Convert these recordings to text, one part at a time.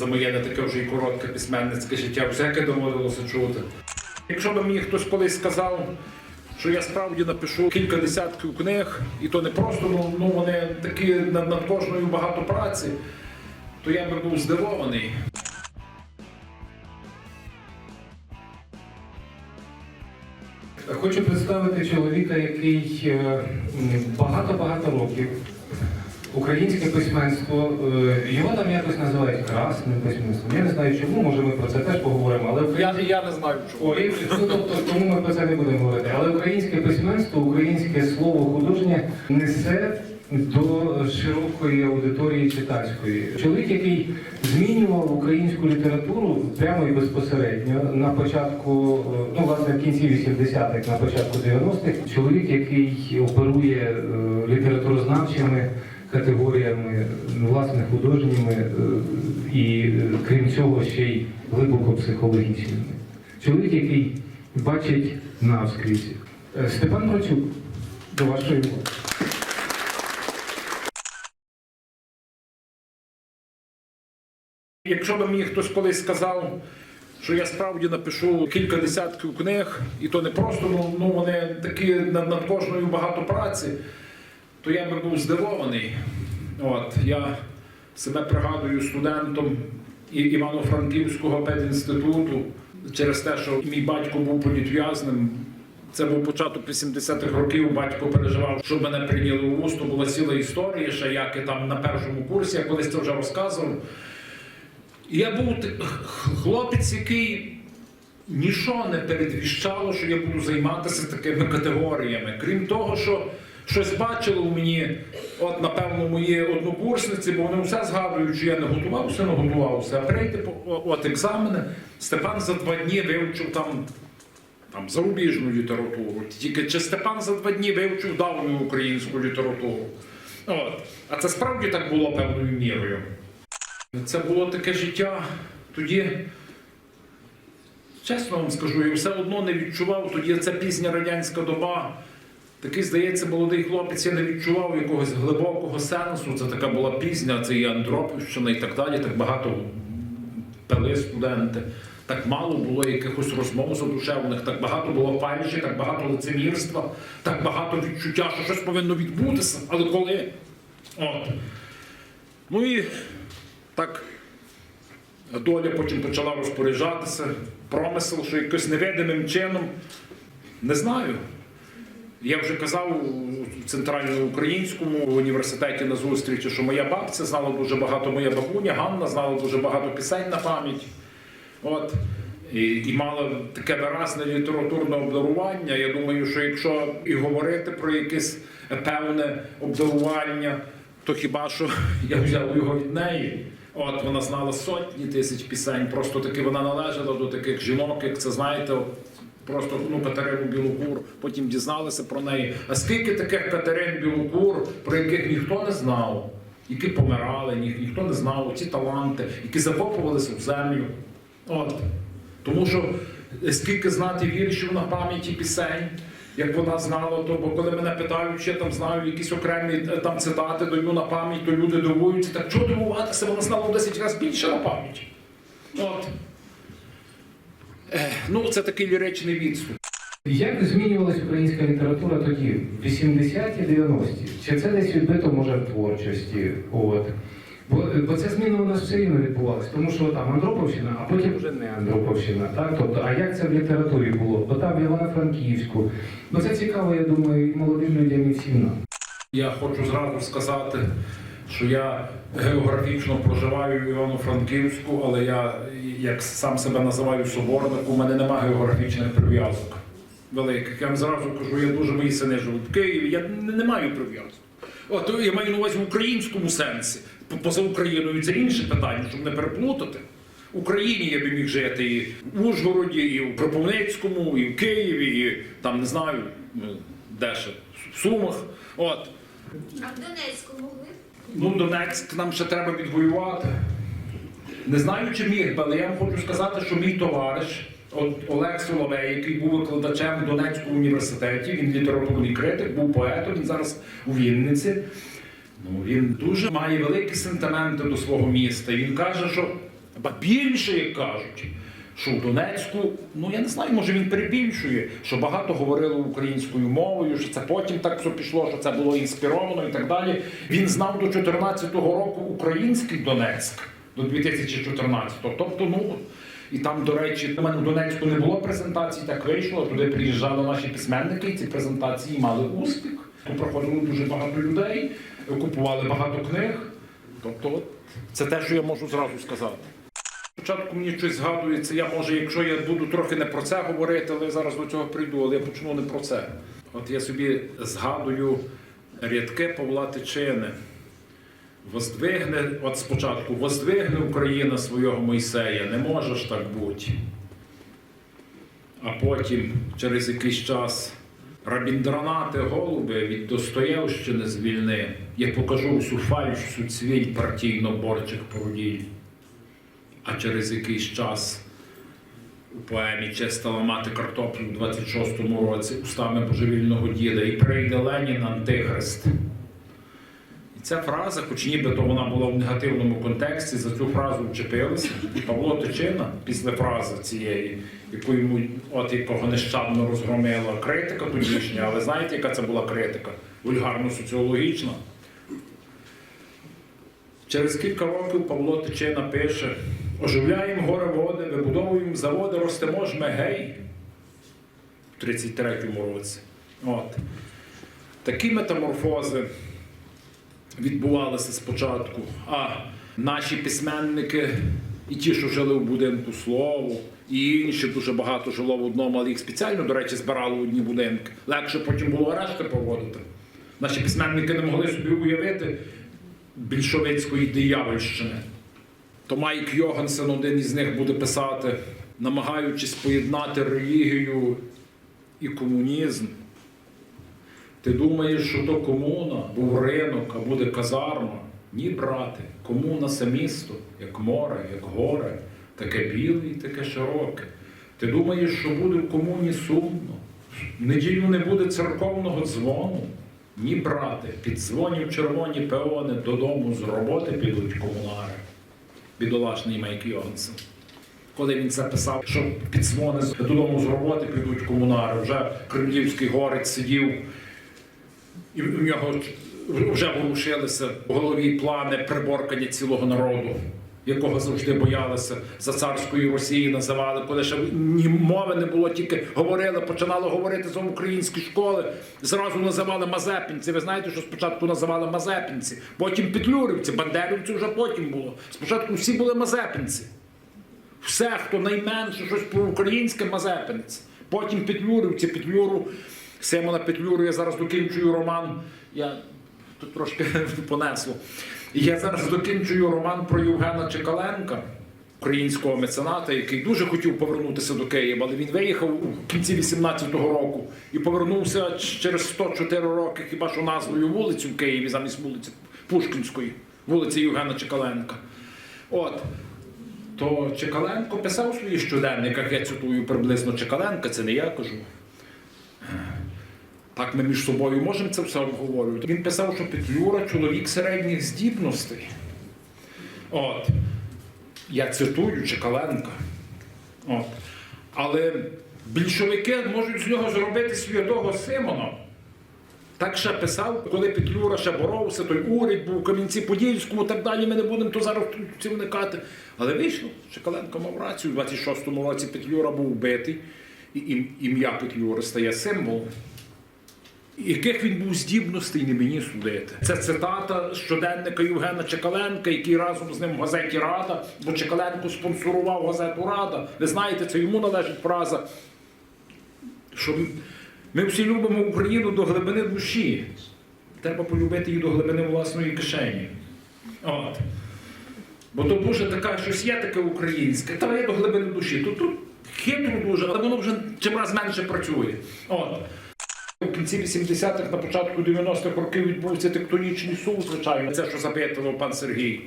За моє не таке вже і коротке письменницьке життя, всяке доводилося чути. Якщо б мені хтось колись сказав, що я справді напишу кілька десятків книг, і то не просто, ну, ну вони такі над, над кожною багато праці, то я би був здивований. Хочу представити чоловіка, який е, багато-багато років українське письменство, е, його там якось називають красним письменством. Я не знаю чому, може ми про це теж поговоримо, але Я, я не знаю, чому. Ну, тобто, тому ми про це не будемо говорити. Але українське письменство, українське слово художнє несе до широкої аудиторії читацької. Чоловік, який змінював українську літературу прямо і безпосередньо на початку, е, ну власне в кінці 80-х, на початку 90-х, чоловік, який оперує е, літературознавчими категоріями, ну, власне, художніми е, і е, крім цього ще й глибоко психологічними. Чоловік, який бачить навскрізь. Е, Степан Брачук, до вашої уваги. Якщо б мені хтось колись сказав, що я справді напишу кілька десятків книг, і то не просто, ну, ну вони такі над, над кожною багато праці, то я би був здивований. От, я себе пригадую студентом Івано-Франківського педінституту через те, що мій батько був політв'язним. Це був початок 80-х років. Батько переживав, що мене прийняли у вуз, то була ціла історія, ще як і там на першому курсі, я колись це вже розказував. Я був хлопець, який нічого не передвіщало, що я буду займатися такими категоріями. Крім того, що щось бачили у мені, от, напевно, мої однокурсниці, бо вони все згадують, що я не готувався, не готувався. А прийти от екзамени, Степан за два дні вивчив там. Там зарубіжну літературу. Тільки чи Степан за два дні вивчив давню українську літературу. От. А це справді так було певною мірою. Це було таке життя. Тоді, чесно вам скажу, я все одно не відчував. Тоді це пізня радянська доба. Такий, здається, молодий хлопець, я не відчував якогось глибокого сенсу. Це така була пізня, це і Андропівщина і так далі. Так багато пили студенти. Так мало було якихось розмов задушевних, так багато було фальші, так багато лицемірства, так багато відчуття, що щось повинно відбутися. Але коли? От. Ну і так доля потім почала розпоряджатися, промисел, що якось невидимим чином. Не знаю. Я вже казав у центральноукраїнському університеті на зустрічі, що моя бабця знала дуже багато, моя бабуня Ганна знала дуже багато пісень на пам'ять. От. І, і мала таке виразне літературне обдарування. Я думаю, що якщо і говорити про якесь певне обдарування, то хіба що я взяв його від неї. От вона знала сотні тисяч пісень, просто таки вона належала до таких жінок, як це знаєте, просто ну, Катерину Білокур, потім дізналися про неї. А скільки таких Катерин Білокур, про яких ніхто не знав, які помирали, ні, ніхто не знав, ці таланти, які закопувалися в землю. От. Тому що е, скільки знати віршів на пам'яті пісень, як вона знала, то бо коли мене питають, чи я там знаю якісь окремі е, там цитати, даю на пам'ять, то люди дивуються, так чого дивуватися, вона знала в 10 разів більше на пам'ять. От. Ну, це такий ліричний відступ. Як змінювалась українська література тоді, в 80-ті, 90-ті? Чи це десь відбито може в творчості? От. Бо, бо ця зміна у нас все рівно відбувалась, тому що там Андроповщина, а потім вже не Андроповщина. Так? Тобто, а як це в літературі було? Бо там Івано-Франківську. Бо це цікаво, я думаю, і молодим людям і всім нам. Я хочу зразу сказати, що я географічно проживаю в Івано-Франківську, але я, як сам себе називаю соборник, у мене немає географічних прив'язок великих. Я вам зразу кажу, я дуже мої сини живуть в Києві, я не, не маю прив'язок. От я маю на увазі в українському сенсі. Поза Україною це інше питання, щоб не переплутати. В Україні я би міг жити і в Ужгороді, і в Кропивницькому, і в Києві, і там не знаю, де ще, в Сумах. От. А в Донецьку могли? Ну, Донецьк нам ще треба відвоювати. Не знаю, чи міг але я вам хочу сказати, що мій товариш от Олег Соловей, який був викладачем в Донецькому університеті, він літературний критик, був поетом, він зараз у Вінниці. Ну, він дуже має великі сентименти до свого міста. Він каже, що Ба більше, як кажуть, що в Донецьку, ну я не знаю, може він перебільшує, що багато говорили українською мовою, що це потім так все пішло, що це було інспіровано і так далі. Він знав до 2014 року український Донецьк до 2014-го. Тобто, ну. І там, до речі, у мене в Донецьку не було презентацій, так вийшло. Туди приїжджали наші письменники, і ці презентації мали успіх. Тут проходило дуже багато людей, купували багато книг. Тобто, це те, що я можу зразу сказати. Спочатку мені щось згадується, я може, якщо я буду трохи не про це говорити, але я зараз до цього прийду, але я почну не про це. От я собі згадую рядки Павла Тичини. Воздвигне, от спочатку, воздвигне Україна свого Мойсея, не може ж так бути. А потім, через якийсь час, Рабіндранати голуби від Достоєвщини звільни. Я покажу всю фальш, всю цвіль партійно-борчих породіль. А через якийсь час у поемі Честа ламати картоплю в 26-му році устами божевільного діда і прийде Ленін Антихрист. І ця фраза, хоч нібито вона була в негативному контексті, за цю фразу вчепилися. І Павло Тичина після фрази цієї, яку йому от якого нещадно розгромила критика тодішня, але знаєте, яка це була критика? Вульгарно-соціологічна. Через кілька років Павло Тичина пише: оживляємо горе води, вибудовуємо заводи, ростемо ж ми гей в 33-му році. От. Такі метаморфози відбувалися спочатку. А наші письменники, і ті, що жили в будинку слово, і інші дуже багато жило в одному, але їх спеціально, до речі, збирали в одні будинки. Легше потім було арешти проводити. Наші письменники не могли собі уявити більшовицької диявольщини. То Майк Йогансен, один із них, буде писати, намагаючись поєднати релігію і комунізм. Ти думаєш, що то комуна, був ринок, а буде казарма? Ні, брате, комуна це місто, як море, як горе, таке біле і таке широке. Ти думаєш, що буде в комуні сумно? В неділю не буде церковного дзвону? Ні, брате, під дзвонів червоні пеони додому з роботи підуть комунари. Бідолашний Майк Йонсен. Коли він це писав, що підзвони додому з роботи підуть комунари, вже Кремлівський горець сидів і в нього вже ворушилися в голові плани приборкання цілого народу, якого завжди боялися за царської Росії називали, коли ще ні мови не було, тільки говорили, починали говорити за українські школи, зразу називали мазепінці. Ви знаєте, що спочатку називали мазепінці, потім петлюрівці, бандерівці вже потім було. Спочатку всі були мазепінці. Все, хто найменше щось про-українське мазепинець. Потім Петлюрівці, Петлюру, Симона Петлюру, я зараз докінчую роман. Я тут трошки понесло. Я зараз докінчую роман про Євгена Чекаленка, українського мецената, який дуже хотів повернутися до Києва, але він виїхав у кінці 18-го року і повернувся через 104 роки, хіба що назвою вулиці в Києві замість вулиці Пушкінської, вулиці Євгена Чекаленка. От. То Чекаленко писав у своїх щоденниках, я цитую приблизно Чекаленка, це не я кажу. Так ми між собою можемо це все обговорювати. Він писав, що Петлюра чоловік середніх здібностей. От. Я цитую Чекаленка. От. Але більшовики можуть з нього зробити святого Симона. Так ще писав, коли Петлюра ще боровся, той уряд був у Кам'янці-Подільському, так далі ми не будемо то зараз ці вникати. Але вийшло, Чекаленко мав рацію. У 26-му році Петлюра був вбитий, і ім'я Петлюри стає символом. Яких він був здібностей, не мені судити. Це цитата щоденника Євгена Чекаленка, який разом з ним в газеті Рада, бо Чекаленко спонсорував газету Рада. Ви знаєте, це йому належить фраза, що ми всі любимо Україну до глибини душі. Треба полюбити її до глибини власної кишені. От. Бо то дуже така, щось є таке українське, та є до глибини душі. Тут, тут хитро дуже, але воно вже чимраз менше працює. От. У кінці 80-х, на початку 90-х років відбувся тектонічний суд, звичайно, це, що запитував пан Сергій.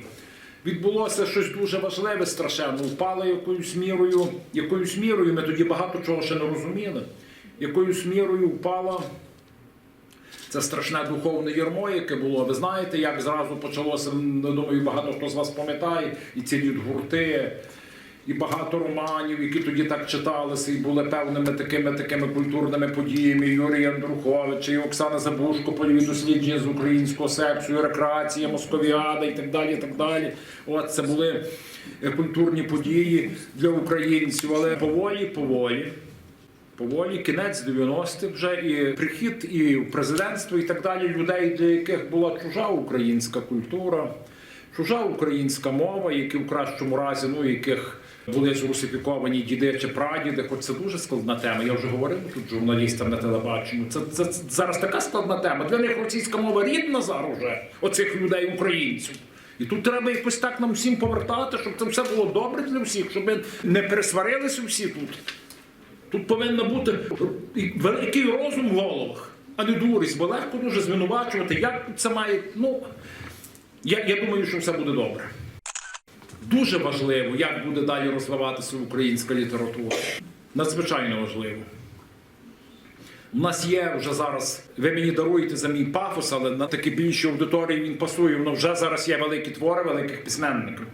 Відбулося щось дуже важливе, страшенно. Впало якоюсь мірою, якоюсь мірою, ми тоді багато чого ще не розуміли. Якоюсь мірою впала це страшне духовне ярмо, яке було. Ви знаєте, як зразу почалося, думаю, багато хто з вас пам'ятає, і цілі гурти, і багато романів, які тоді так читалися, і були певними такими такими культурними подіями. Юрій Андрухович, і Оксана Забушко, польові дослідження з українського сексу, і рекреація, московіада і так далі. І так далі. От це були е, культурні події для українців, але поволі, поволі. Поволі, кінець 90-х вже і прихід і в президентство, і так далі людей, для яких була чужа українська культура, чужа українська мова, які в кращому разі, ну яких були зрусифіковані діди чи прадіди, хоч це дуже складна тема. Я вже говорив тут журналістам на телебаченню. Це, це, це зараз така складна тема. Для них російська мова рідна зараз уже, оцих людей, українців. І тут треба якось так нам всім повертати, щоб це все було добре для всіх, щоб ми не пересварилися всі тут. Тут повинен бути великий розум в головах, а не дурість, бо легко дуже звинувачувати, як це має. Ну, я, я думаю, що все буде добре. Дуже важливо, як буде далі розвиватися українська література. Надзвичайно важливо. У нас є вже зараз, ви мені даруєте за мій пафос, але на такі більші аудиторії він пасує. Воно вже зараз є великі твори великих письменників.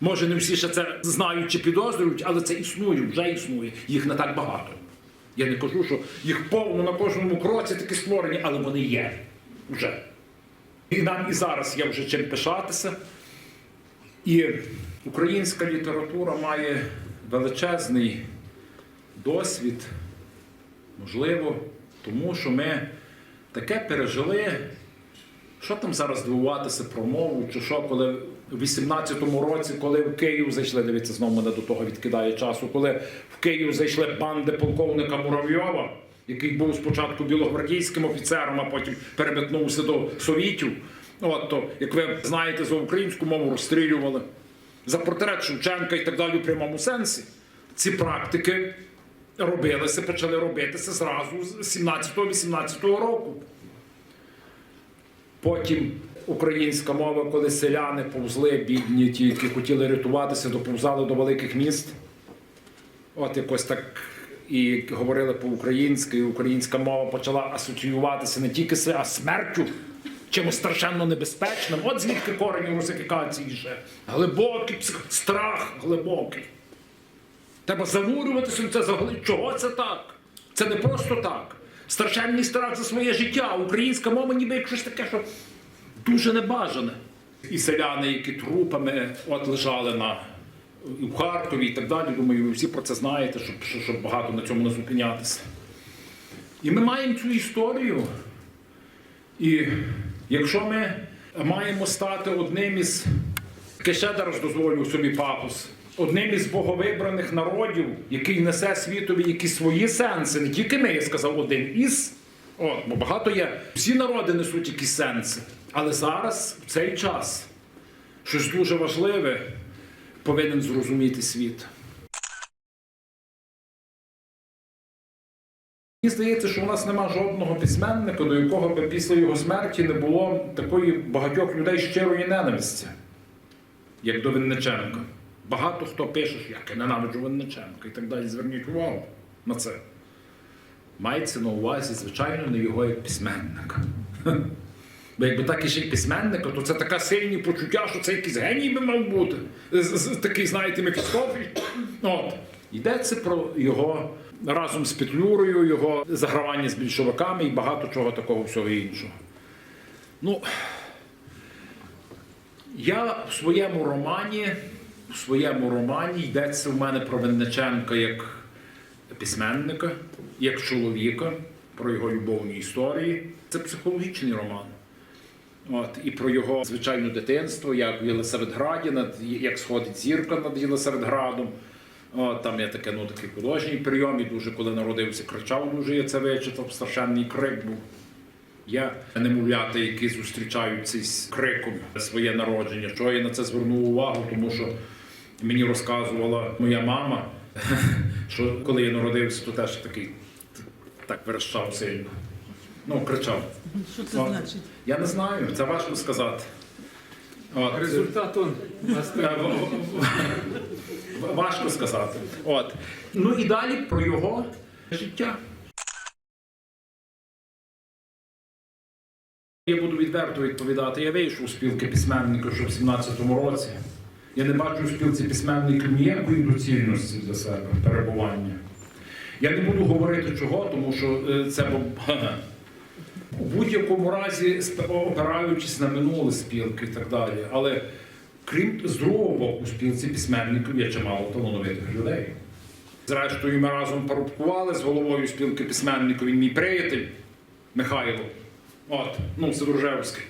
Може, не всі ще це знають чи підозрюють, але це існує, вже існує. Їх не так багато. Я не кажу, що їх повно на кожному кроці такі створені, але вони є вже. І нам і зараз є вже чим пишатися. І українська література має величезний досвід, можливо, тому що ми таке пережили. Що там зараз дивуватися про мову, чи що, коли в 18-му році, коли в Київ зайшли, дивіться, знову мене до того відкидає часу, коли в Київ зайшли банди полковника Муравйова, який був спочатку білогвардійським офіцером, а потім переметнувся до совітів. От то, як ви знаєте, за українську мову розстрілювали, за портрет Шевченка і так далі в прямому сенсі. Ці практики робилися, почали робитися зразу з 17-18 року. Потім українська мова, коли селяни повзли, бідні, ті, які хотіли рятуватися, доповзали до великих міст. От якось так і говорили по-українськи, і українська мова почала асоціюватися не тільки з а смертю, чимось страшенно небезпечним. От звідки корені русифікації ще. Глибокий страх глибокий. Треба занурюватися в це загли. Чого це так? Це не просто так. Страшенний страх за своє життя. Українська мова ніби як щось таке, що дуже небажане. І селяни, які трупами от лежали на і Харкові і так далі. Думаю, ви всі про це знаєте, щоб, щоб багато на цьому не зупинятися. І ми маємо цю історію. І якщо ми маємо стати одним із, зараз дозволю собі пафос, одним із боговибраних народів, який несе світові якісь свої сенси, не тільки ми, я сказав, один із. От, бо багато є. Всі народи несуть якісь сенси. Але зараз, в цей час, щось дуже важливе повинен зрозуміти світ. Мені здається, що у нас нема жодного письменника, до якого би після його смерті не було такої багатьох людей щирої ненависті, як до Винниченка. Багато хто пише, що я ненавиджу Винниченка і так далі. Зверніть увагу на це. Мається на увазі, звичайно, не його як письменника. Бо якби так і ще й письменника, то це таке сильні почуття, що це якийсь геній би мав бути. Такий, знаєте, Мефістофель. От. Йдеться про його разом з Петлюрою, його загравання з більшовиками і багато чого такого всього іншого. Ну, я в своєму романі, в своєму романі йдеться в мене про Винниченка як письменника, як чоловіка, про його любовні історії. Це психологічний роман. От, і про його звичайне дитинство, як в Єлисаветграді, як сходить зірка над Єлисаветградом. Там є таке, ну, такий художній прийом, і дуже, коли народився, кричав дуже, я це вичитав, страшенний крик був. Є немовлята, які зустрічаються з криком своє народження. Що я на це звернув увагу, тому що мені розказувала моя мама, що коли я народився, то теж такий так верещав сильно. Ну, кричав. Що це значить? Я не знаю, це важко сказати. От. Результат он. Важко сказати. От. Ну і далі про його життя. Я буду відверто відповідати. Я вийшов з спілки письменників ще в 17-му році. Я не бачу в спілці письменників ніякої доцільності для себе перебування. Я не буду говорити чого, тому що е, це у будь-якому разі опираючись на минуле спілки і так далі. Але крім з другого боку, у спілці письменників є чимало талановитих людей. Зрештою, ми разом порубкували з головою спілки письменників, він мій приятель Михайло. От, ну, Сидоржевський.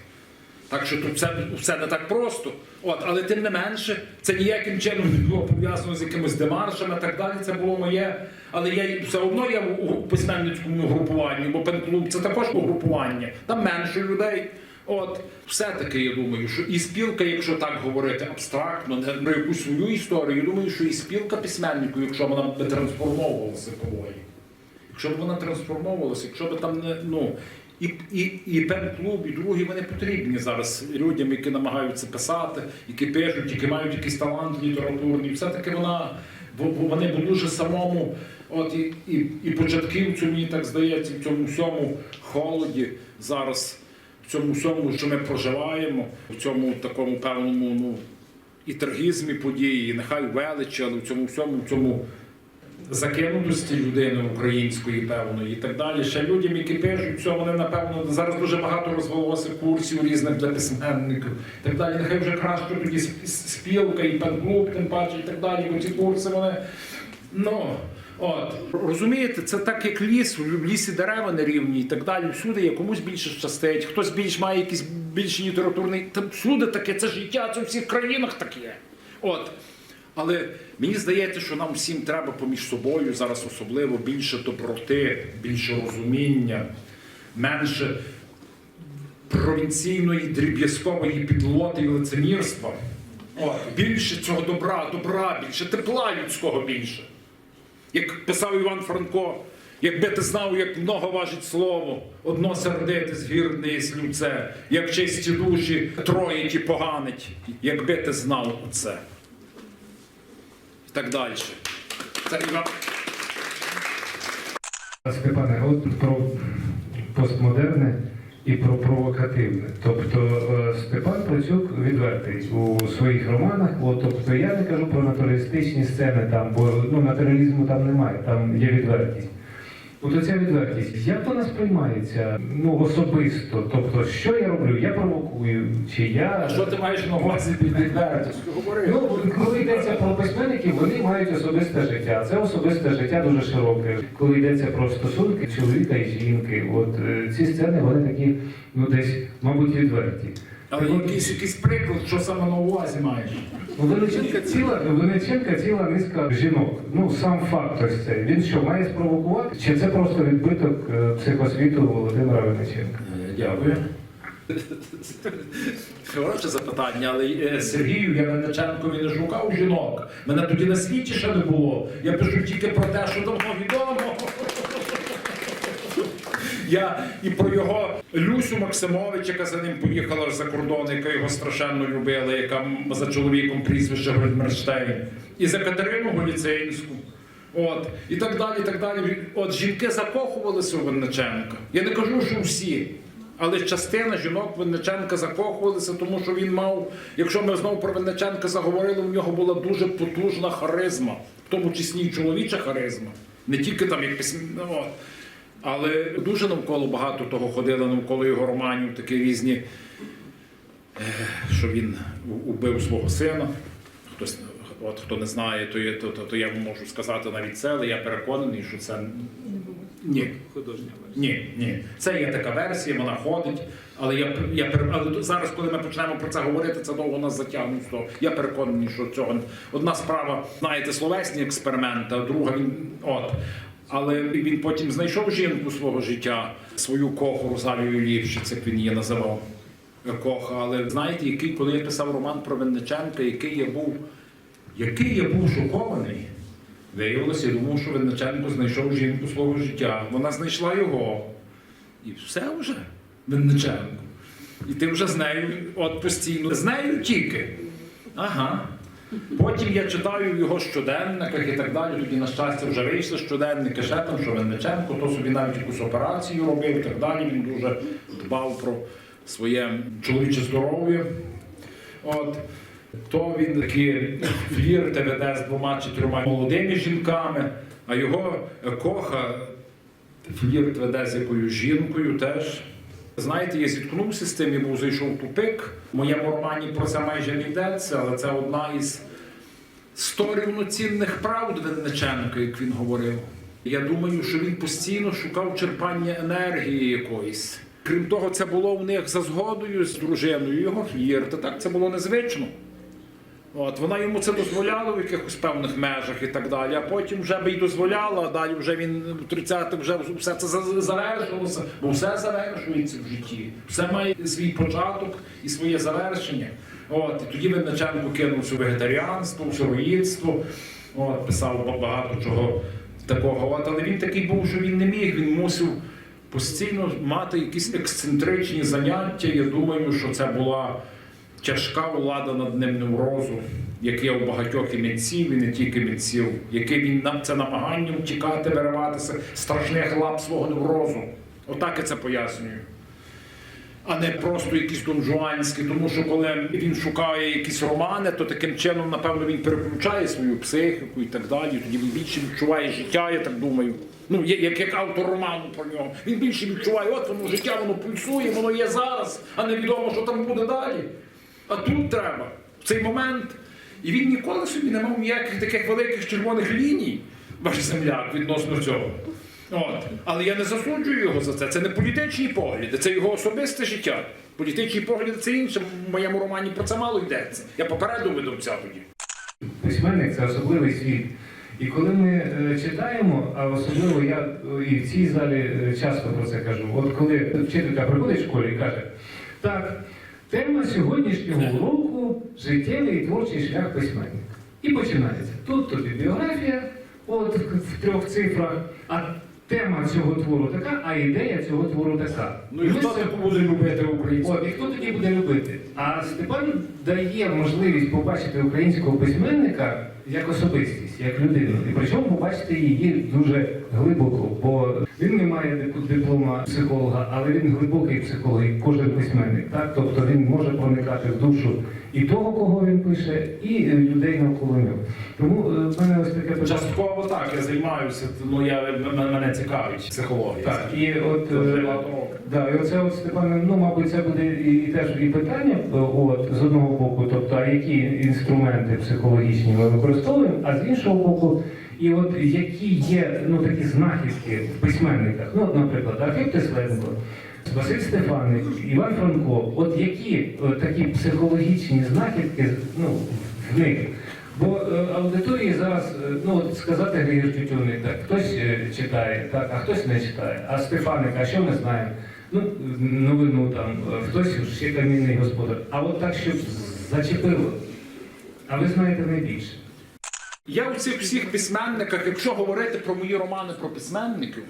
Так що тут все, все не так просто. От, але тим не менше, це ніяким чином не було пов'язано з якимись демаршами і так далі. Це було моє. Але я все одно я у письменницькому групуванні, бо пен-клуб це також угрупування. Там менше людей. От, все-таки я думаю, що і спілка, якщо так говорити абстрактно, не про якусь свою історію, я думаю, що і спілка письменників, якщо вона би трансформовувалася поволі. Якщо б вона трансформовувалася, якщо б там не ну і, і, і пен-клуб, і другі вони потрібні зараз людям, які намагаються писати, які пишуть, які мають якийсь талант літературний. Все-таки вона, вони б дуже самому, от і, і, і початківцю, мені так здається, в цьому всьому холоді зараз, в цьому всьому, що ми проживаємо, в цьому такому певному, ну. І трагізмі події, і нехай величі, але в цьому всьому, в цьому закинутості людини української певної і так далі. Ще людям, які пишуть, все, вони напевно зараз дуже багато розвелося курсів різних для письменників. І так далі. Нехай вже краще тоді спілка і пен-клуб, тим паче, і так далі. Бо ці курси вони. Ну, от, розумієте, це так як ліс, в лісі дерева нерівні і так далі. Всюди є комусь більше щастить, хтось більш має якийсь більший літературний. Та всюди таке, це життя, це в всіх країнах таке. От. Але мені здається, що нам всім треба поміж собою зараз особливо більше доброти, більше розуміння, менше провінційної дріб'язкової підлоти і лицемірства. От, більше цього добра, добра, більше тепла людського більше. Як писав Іван Франко, якби ти знав, як много важить слово, одно сердити згірне і слюце, як чисті душі троїть і поганить, якби ти знав оце. І так далі. Це Іван. Степане, от про постмодерне і про провокативне. Тобто е, Степан Плецюк відвертий у своїх романах. О, тобто я не кажу про натуралістичні сцени, там, бо ну, натуралізму там немає, там є відвертість. От оця відвертість, як вона сприймається ну, особисто? Тобто, що я роблю? Я провокую, чи я. Що ти маєш на увазі під відвертістю? Ну, коли йдеться про письменників, вони мають особисте життя. Це особисте життя дуже широке. Коли йдеться про стосунки чоловіка і жінки, от е, ці сцени вони такі, ну десь, мабуть, відверті. Але якийсь, якийсь приклад, що саме на увазі маєш? у Величенка ціла, у Величенка ціла низка жінок. Ну сам факт ось це. Він що має спровокувати? Чи це просто відбиток е, психосвіту Володимира Величенка? Дякую. Хороше запитання, але е, Сергію я Винниченкові не шукав жінок. Мене тоді на світі ще не було. Я пишу тільки про те, що давно відомо. Я і про його Люсю Максимович, яка за ним поїхала за кордон, яка його страшенно любила, яка за чоловіком прізвище Гольдмерштейн, і за Катерину Голіцинську. От, і так далі, і так далі. От жінки закохувалися у Винниченка. Я не кажу, що всі. Але частина жінок Винниченка закохувалися, тому що він мав, якщо ми знову про Винниченка заговорили, у нього була дуже потужна харизма, в тому числі і чоловіча харизма. Не тільки там як письм... ну, от. Але дуже навколо багато того ходило навколо його романів, такі різні, е, що він убив свого сина. Хтось, от хто не знає, то, є, то, то, то я можу сказати навіть це, але я переконаний, що це ні. Художня Ні, ні. Це є така версія, вона ходить. Але я, я але зараз, коли ми почнемо про це говорити, це довго нас затягнуть. Я переконаний, що цього одна справа, знаєте, словесні експерименти, а друга він от. Але він потім знайшов жінку свого життя, свою коху Розалію Лівшиць, як він її називав. Коха. Але знаєте, який, коли я писав роман про Винниченка, який я був, який я був шокований. Виявилося, я думав, що Винниченко знайшов жінку свого життя. Вона знайшла його. І все вже, Винниченко. І ти вже з нею, от постійно, з нею тільки. Ага. Потім я читаю його щоденниках і так далі. Тоді, на щастя, вже вийшли щоденники, ще там, що Винниченко, то собі навіть якусь операцію робив і так далі. Він дуже дбав про, своє чоловіче здоров'я. От. То він такі флірти веде з двома чи трьома молодими жінками, а його коха флірт веде з якоюсь жінкою теж. Знаєте, я зіткнувся з тим і був зайшов тупик. В моєму романі про це майже не йдеться, але це одна із сто рівноцінних правд Винниченка, як він говорив. Я думаю, що він постійно шукав черпання енергії якоїсь. Крім того, це було в них за згодою з дружиною, його флірт. Так це було незвично. От, вона йому це дозволяла в якихось певних межах і так далі, а потім вже би й дозволяла, а далі вже він в 30-х вже все це за- завершилося, бо все завершується в житті. Все має свій початок і своє завершення. От, і тоді Винниченко кинувся в вегетаріанство, в сироїдство, от, писав багато чого такого. От, але він такий був, що він не міг, він мусив постійно мати якісь ексцентричні заняття. Я думаю, що це була тяжка влада над ним неврозу, яке у багатьох і митців, і не тільки митців, яке він нам це намагання втікати, вириватися страшних лап свого неврозу. Отак я це пояснюю. А не просто якісь донжуанські, тому що коли він шукає якісь романи, то таким чином, напевно, він переключає свою психіку і так далі. Тоді він більше відчуває життя, я так думаю. Ну, як, як автор роману про нього. Він більше відчуває, от воно життя, воно пульсує, воно є зараз, а невідомо, що там буде далі. А тут треба, в цей момент. І він ніколи собі не мав ніяких таких великих червоних ліній, ваш земляк, відносно цього. От. Але я не засуджую його за це. Це не політичні погляди, це його особисте життя. Політичні погляди це інше. В моєму романі про це мало йдеться. Я попереду видавця тоді. Письменник це особливий світ. І коли ми е, читаємо, а особливо я е, і в цій залі е, часто про це кажу, от коли вчителька приходить в школі і каже, так, тема сьогоднішнього уроку життєвий і творчий шлях письменника. І починається. Тут тобі біографія, от в трьох цифрах, а тема цього твору така, а ідея цього твору така. Ну і хто це- буде любити українську? От, і хто тоді буде любити? А Степан дає можливість побачити українського письменника як особистість, як людину. І причому побачити її дуже глибоко, бо він не має дип- диплома психолога, але він глибокий психолог, кожен письменник. Так? Тобто він може проникати в душу і того, кого він пише, і е, людей навколо нього. Тому е, в мене ось таке питання. Частково так, я займаюся, ну я мене цікавить психологія. Так, і от е. Да, і оце от Степане, ну мабуть, це буде і, і теж і питання, от з одного боку, тобто, а які інструменти психологічні ми використовуємо, а з іншого боку, і от які є ну такі знахідки в письменниках. Ну, наприклад, Архип Тесленко, Василь Стефаник, Іван Франко, от які е, такі психологічні знахідки ну, в них. Бо е, аудиторії зараз, е, ну от сказати Григір Тютюник, так, хтось е, читає, так, а хтось не читає. А Стефаник, а що ми знаємо? Ну, новину там, е, хтось ще камінний господар. А от так, щоб зачепило. А ви знаєте найбільше. Я у цих всіх письменниках, якщо говорити про мої романи про письменників,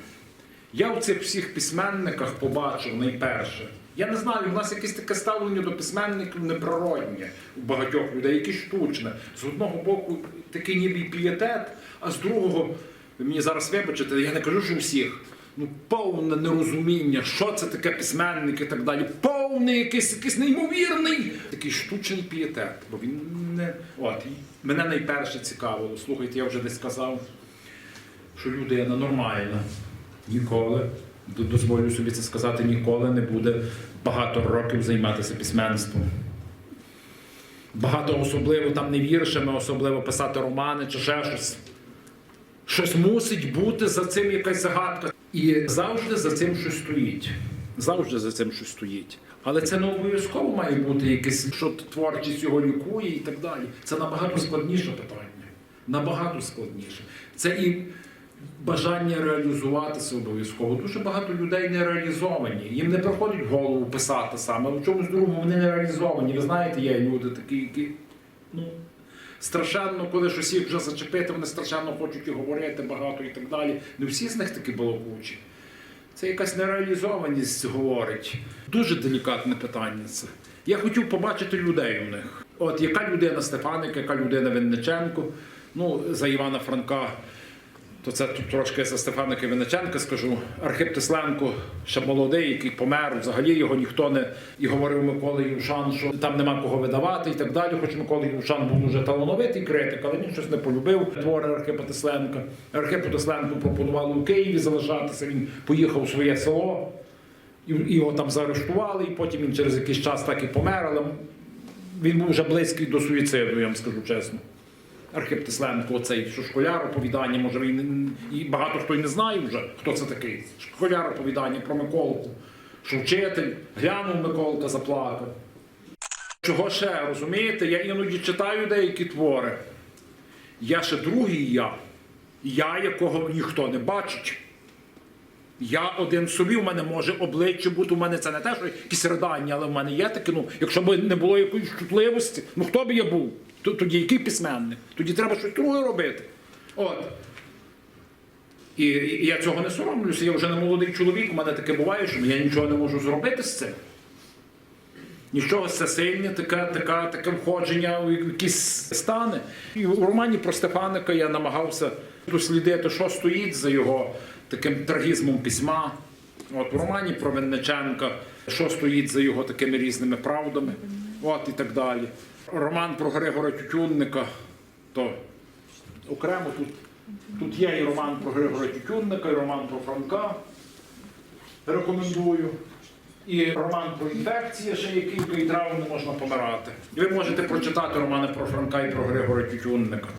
я у цих всіх письменниках побачив найперше. Я не знаю, у нас якесь таке ставлення до письменників неприроднє у багатьох людей, яке штучне. З одного боку, такий ніби пієтет, а з другого, ви мені зараз вибачите, я не кажу, що всіх. Ну, повне нерозуміння, що це таке письменник і так далі. Повний якийсь, якийсь неймовірний, такий штучний пієтет. Бо він не. От, мене найперше цікавило. Слухайте, я вже десь сказав, що людина нормальна. Ніколи, дозволю собі це сказати, ніколи не буде багато років займатися письменством. Багато особливо там не віршами, особливо писати романи чи ще щось. Щось мусить бути за цим якась загадка. І завжди за цим щось стоїть. Завжди за цим щось стоїть. Але це не обов'язково має бути якесь, що творчість його лікує і так далі. Це набагато складніше питання. Набагато складніше. Це і бажання реалізуватися обов'язково. Дуже багато людей не реалізовані. Їм не приходить в голову писати саме, в чомусь другому вони не реалізовані. Ви знаєте, є люди такі, які ну, страшенно, коли щось їх вже зачепити, вони страшенно хочуть і говорити багато і так далі. Не всі з них такі балакучі. Це якась нереалізованість говорить. Дуже делікатне питання це. Я хотів побачити людей у них. От яка людина Стефаник, яка людина Винниченко, ну, за Івана Франка То це тут трошки за Стефана Кивиниченка скажу. Архип Тесленко ще молодий, який помер. Взагалі його ніхто не і говорив Микола Євшан, що там нема кого видавати і так далі. Хоч Микола Євшан був дуже талановитий критик, але він щось не полюбив твори Архипа Тесленка. Архипу Тесленку пропонували у Києві залишатися. Він поїхав у своє село. І його там заарештували, і потім він через якийсь час так і помер, але він був вже близький до суїциду, я вам скажу чесно. Архип Тесленко, оцей що школяр оповідання, може і і багато хто й не знає вже, хто це такий. Школяр оповідання про Миколку, що вчитель, глянув Миколка, заплакав. Чого ще, розумієте? Я іноді читаю деякі твори. Я ще другий я, я, якого ніхто не бачить. Я один собі, у мене може обличчя бути, у мене це не те, що якісь ридання, але в мене є таке, ну, якщо б не було якоїсь чутливості, ну хто б я був? То- Тоді який письменник? Тоді треба щось друге робити. От. І, я цього не соромлюся, я вже не молодий чоловік, у мене таке буває, що я нічого не можу зробити з цим. Нічого це сильне, таке, таке, таке входження у якісь стани. І в романі про Стефаника я намагався дослідити, що стоїть за його таким трагізмом письма. От в романі про Винниченка, що стоїть за його такими різними правдами, от і так далі. Роман про Григора Тютюнника, то окремо тут, тут є і роман про Григора Тютюнника, і роман про Франка. Рекомендую. І роман про інфекції, ще який від травм можна помирати. І ви можете прочитати романи про Франка і про Григора Тютюнника.